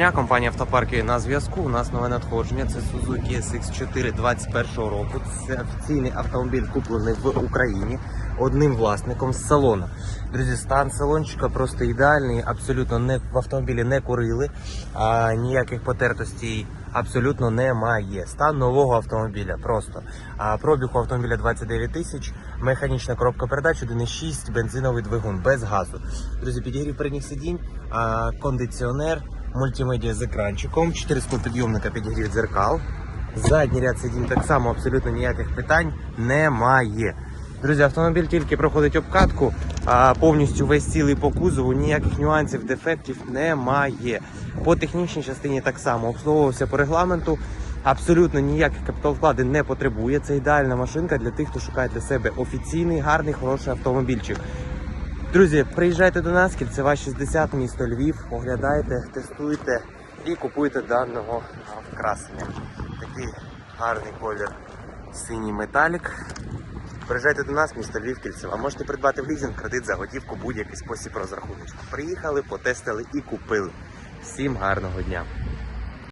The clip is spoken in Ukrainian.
Дня компанія автопарки на зв'язку. У нас нове надходження. Це Suzuki SX4 21 року. Це офіційний автомобіль куплений в Україні одним власником з салону. Друзі, стан салончика просто ідеальний. Абсолютно не в автомобілі не курили, а ніяких потертостей абсолютно немає. Стан нового автомобіля просто. А пробіг у автомобіля 29 тисяч, механічна коробка передач 1.6, бензиновий двигун без газу. Друзі, підігрів передніх сидінь, кондиціонер мультимедіа з екранчиком, 4 склопідйомника підігрів дзеркал. Задній ряд сидінь так само абсолютно ніяких питань немає. Друзі, автомобіль тільки проходить обкатку, а повністю весь цілий по кузову, ніяких нюансів, дефектів немає. По технічній частині так само обслуговувався по регламенту. Абсолютно ніяких капіталвкладень не потребує. Це ідеальна машинка для тих, хто шукає для себе офіційний, гарний, хороший автомобільчик. Друзі, приїжджайте до нас, кільцева 60, місто Львів, оглядайте, тестуйте і купуйте даного красення. Такий гарний колір синій металік. Приїжджайте до нас, місто Львів, кільцева. Можете придбати в лізинг, кредит за готівку, будь-який спосіб розрахунку. Приїхали, потестили і купили. Всім гарного дня!